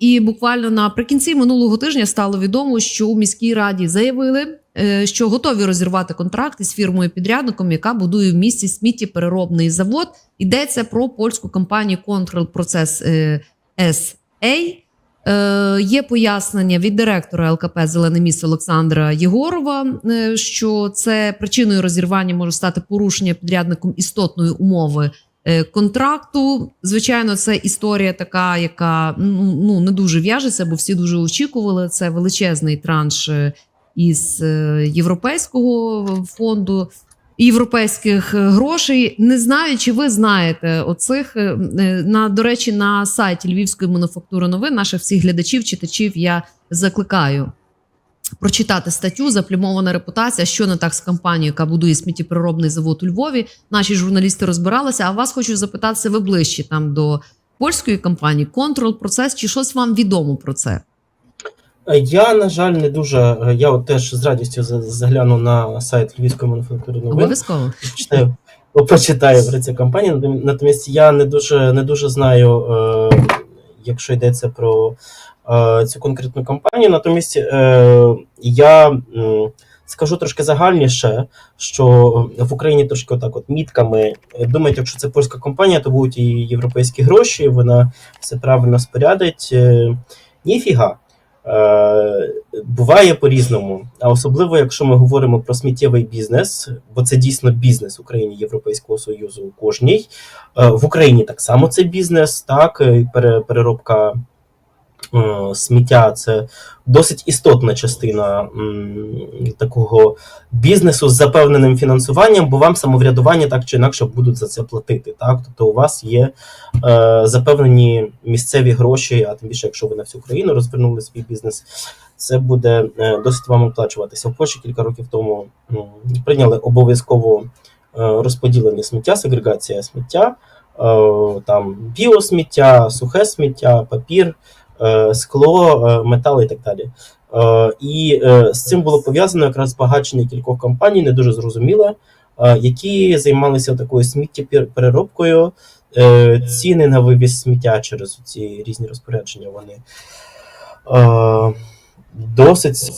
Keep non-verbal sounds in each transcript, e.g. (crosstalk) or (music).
і буквально наприкінці минулого тижня стало відомо, що у міській раді заявили, е, що готові розірвати контракт із фірмою підрядником, яка будує в місті сміттєпереробний завод. Йдеться про польську компанію Control Process е, SA. Е, Є пояснення від директора ЛКП Зелене місто Олександра Єгорова, що це причиною розірвання може стати порушення підрядником істотної умови контракту. Звичайно, це історія така, яка ну ну, не дуже в'яжеться, бо всі дуже очікували. Це величезний транш е, із е, європейського фонду. Європейських е, грошей не знаю, чи ви знаєте оцих е, е, на до речі на сайті Львівської мануфактури новин наших всіх глядачів, читачів я закликаю прочитати статтю Заплямована репутація, що не так з компанією, яка будує сміттєпереробний завод у Львові. Наші журналісти розбиралися. А вас хочу запитатися, ви ближче там до польської компанії Control Процес, чи щось вам відомо про це? Я, на жаль, не дуже. Я от теж з радістю за- загляну на сайт Львівської мануфактури новин. Обов'язково. Почитаю, почитаю про цю компанію. Натомість я не дуже не дуже знаю, е, якщо йдеться про е, цю конкретну компанію. Натомість е, я скажу трошки загальніше, що в Україні трошки отак, от мітками думають, якщо це польська компанія, то будуть і європейські гроші, вона все правильно спорядить. Е, Ніфіга. Е, буває по-різному, а особливо, якщо ми говоримо про сміттєвий бізнес, бо це дійсно бізнес в Україні Європейського Союзу у кожній. Е, в Україні так само це бізнес, так, переробка сміття це досить істотна частина такого бізнесу з запевненим фінансуванням, бо вам самоврядування так чи інакше будуть за це платити. Так? Тобто у вас є е, запевнені місцеві гроші, а тим більше, якщо ви на всю країну розвернули свій бізнес, це буде е, досить вам оплачуватися. В Польщі кілька років тому прийняли обов'язково е, розподілення сміття, сегрегація сміття, е, там біосміття, сухе сміття, папір, е, скло, е, метал і так далі. Е, І е, з цим було пов'язано якраз збагачення кількох компаній, не дуже зрозуміле, е, які займалися такою сміттєпереробкою. Е, Ціни на вивіз сміття через ці різні розпорядження вони е, досить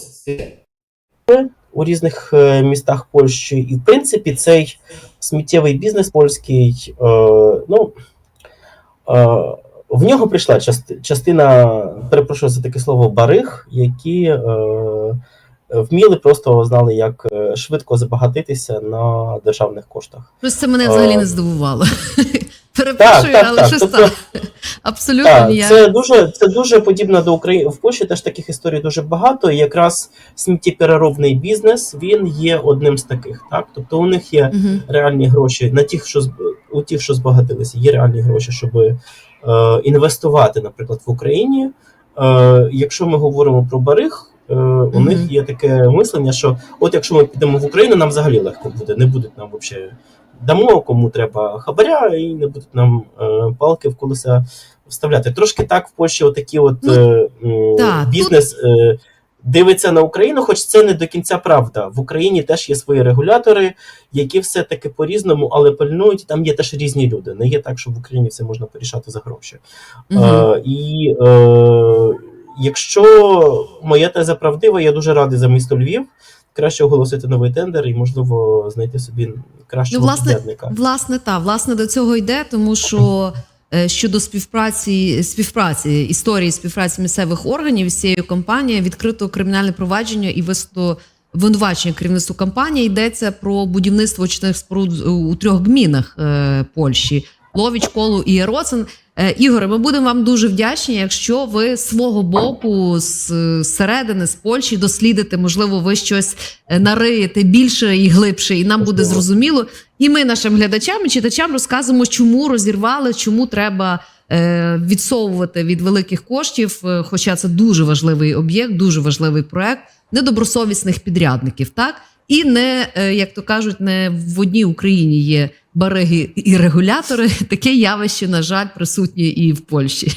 у різних е, містах Польщі. І, в принципі, цей сміттєвий бізнес польський, е, ну, е, в нього прийшла частина, перепрошую за таке слово, бариг, які е, вміли просто знали, як е, швидко забагатитися на державних коштах. Просто це мене взагалі Е, не здивувало. (laughs) Перепрошую, так, але так. щось Тобто-. Абсолютно Так, ніяк. це дуже це дуже подібно до України. В Польщі теж таких історій дуже багато. І якраз сміттєпереробний бізнес він є одним з таких. Так, тобто у них є Мгм. реальні гроші на тих, що у тих, що збагатилися, є реальні гроші, щоб е, інвестувати, наприклад, в Україні. Е, якщо ми говоримо про бариг, е, у них є таке мислення, що от якщо ми підемо в Україну, нам взагалі легко буде, не будуть нам взагалі дамо, кому треба хабаря, і не будуть нам е, палки в колеса вставляти. Трошки так в Польщі, отакі от Ну, е, да, бізнес. тут-. Е, Дивиться на Україну, хоч це не до кінця правда. В Україні теж є свої регулятори, які все-таки по-різному, але пильнують. Там є теж різні люди. Не є так, що в Україні все можна порішати за гроші. Е, і е, якщо моя теза правдива, я дуже радий за місто Львів. Краще оголосити новий тендер і, можливо, знайти собі кращого Ну, власне, підрядника. Власне, та власне до цього йде, тому що щодо співпраці співпраці історії співпраці місцевих органів з цією компанією відкрито кримінальне провадження і висто винувачення керівництву компанії йдеться про будівництво очисних споруд у трьох гмінах е, Польщі: Ловіч, Колу і Яроцин. Е, Ігоре, ми будемо вам дуже вдячні, якщо ви свого боку з середини з Польщі дослідите, можливо, ви щось е, нариєте більше і глибше, і нам буде зрозуміло. І ми нашим глядачам і читачам розказуємо, чому розірвали, чому треба е, відсовувати від великих коштів. е, Хоча це дуже важливий об'єкт, дуже важливий проект недобросовісних підрядників, так і не е, як то кажуть, не в одній Україні є бариги і регулятори. (laughs) Таке явище, на жаль, присутнє і в Польщі.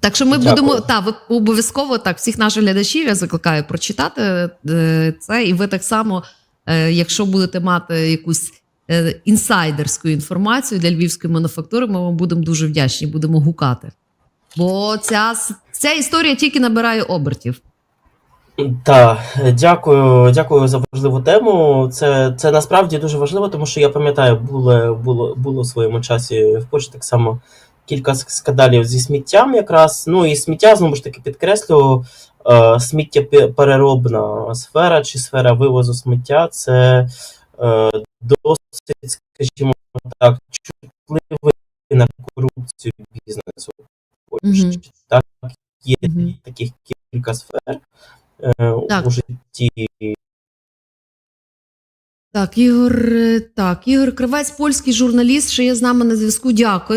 Так що ми Дякую. будемо та ви обов'язково так всіх наших глядачів я закликаю прочитати е, це, і ви так само, якщо будете мати якусь е, інсайдерську інформацію для львівської мануфактури, ми вам будемо дуже вдячні, будемо гукати. Бо ця, ця історія тільки набирає обертів. Так, дякую, дякую за важливу тему. Це, це насправді дуже важливо, тому що я пам'ятаю, було, було, було в своєму часі в Польщі так само кілька скандалів зі сміттям якраз. Ну і сміття, знову ж таки, підкреслю, е, сміттєпереробна сфера чи сфера вивозу сміття це е, досить, скажімо так, чутливий на корупцію бізнесу Польщі. Мгм. Так, є Мгм. таких кілька сфер е, Так. у житті Так, Ігор, так, Ігор Кривець, польський журналіст, що є з нами на зв'язку. Дякую.